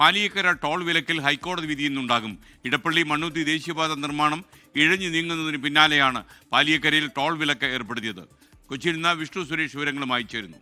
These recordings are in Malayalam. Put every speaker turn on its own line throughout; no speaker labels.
പാലിയേക്കര ടോൾ വിലക്കിൽ ഹൈക്കോടതി വിധി ഇന്നുണ്ടാകും. ഇടപ്പള്ളി മണ്ണുത്തി ദേശീയപാത നിർമ്മാണം ഇഴഞ്ഞു നീങ്ങുന്നതിന് പിന്നാലെയാണ് പാലിയക്കരയിൽ ടോൾ വിലക്ക് ഏർപ്പെടുത്തിയത്. കൊച്ചിയിൽ നിന്ന് വിഷ്ണു സുരേഷ് വിവരങ്ങളുമായി ചേരുന്നു.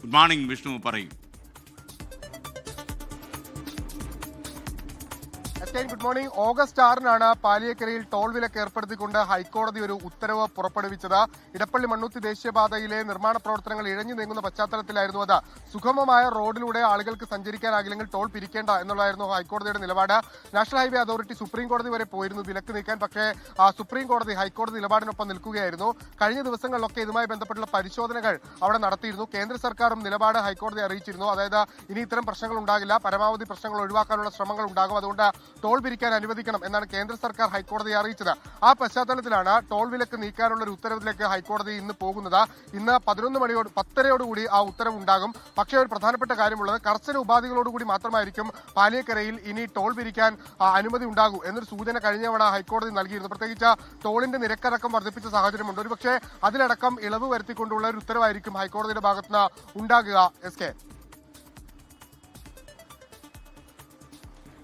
ഗുഡ് മോർണിംഗ് വിഷ്ണു പറയും.
എസ്റ്റൈൻ ഗുഡ് മോർണിംഗ്. ഓഗസ്റ്റ് ആറിനാണ് പാലിയക്കരയിൽ ടോൾ വിലക്ക് ഏർപ്പെടുത്തിക്കൊണ്ട് ഹൈക്കോടതി ഒരു ഉത്തരവ് പുറപ്പെടുവിച്ചത്. ഇടപ്പള്ളി മണ്ണുത്തി ദേശീയപാതയിലെ നിർമ്മാണ പ്രവർത്തനങ്ങൾ ഇഴഞ്ഞു നീങ്ങുന്ന പശ്ചാത്തലത്തിലായിരുന്നു അത്. സുഗമമായ റോഡിലൂടെ ആളുകൾക്ക് സഞ്ചരിക്കാനാകില്ലെങ്കിൽ ടോൾ പിരിക്കേണ്ട എന്നുള്ളതായിരുന്നു ഹൈക്കോടതിയുടെ നിലപാട്. നാഷണൽ ഹൈവേ അതോറിറ്റി സുപ്രീം കോടതി വരെ പോയിരുന്നു വിലക്ക് നീക്കാൻ. പക്ഷേ സുപ്രീം കോടതി ഹൈക്കോടതി നിലപാടിനൊപ്പം നിൽക്കുകയായിരുന്നു. കഴിഞ്ഞ ദിവസങ്ങളിലൊക്കെ ഇതുമായി ബന്ധപ്പെട്ടുള്ള പരിശോധനകൾ അവിടെ നടത്തിയിരുന്നു. കേന്ദ്ര സർക്കാരും നിലപാട് ഹൈക്കോടതി അറിയിച്ചിരുന്നു. അതായത് ഇനി ഇത്തരം പ്രശ്നങ്ങൾ ഉണ്ടാകില്ല. പരമാവധി പ്രശ്നങ്ങൾ ഒഴിവാക്കാനുള്ള ശ്രമങ്ങൾ ഉണ്ടാകും. അതുകൊണ്ട് ടോൾ പിരിക്കാൻ അനുവദിക്കണം എന്നാണ് കേന്ദ്ര സർക്കാർ ഹൈക്കോടതിയെ അറിയിച്ചത്. ആ പശ്ചാത്തലത്തിലാണ് ടോൾ വിലക്ക് നീക്കാനുള്ള ഒരു ഉത്തരവിലേക്ക് ഹൈക്കോടതി ഇന്ന് പോകുന്നത്. ഇന്ന് പതിനൊന്ന് മണിയോട് പത്തരയോടുകൂടി ആ ഉത്തരവ് ഉണ്ടാകും പക്ഷേ ഒരു പ്രധാനപ്പെട്ട കാര്യമുള്ളത് കർശന ഉപാധികളോടുകൂടി മാത്രമായിരിക്കും പാലിയക്കരയിൽ ഇനി ടോൾ പിരിക്കാൻ അനുമതി ഉണ്ടാകൂ എന്നൊരു സൂചന കഴിഞ്ഞ തവണ ഹൈക്കോടതി നൽകിയിരുന്നു. പ്രത്യേകിച്ച് ടോളിന്റെ നിരക്കടക്കം വർദ്ധിപ്പിച്ച സാഹചര്യമുണ്ട്. ഒരുപക്ഷെ അതിലടക്കം ഇളവ് വരുത്തിക്കൊണ്ടുള്ള ഒരു ഉത്തരവായിരിക്കും ഹൈക്കോടതിയുടെ ഭാഗത്തുനിന്ന് ഉണ്ടാകുക എസ് കെ.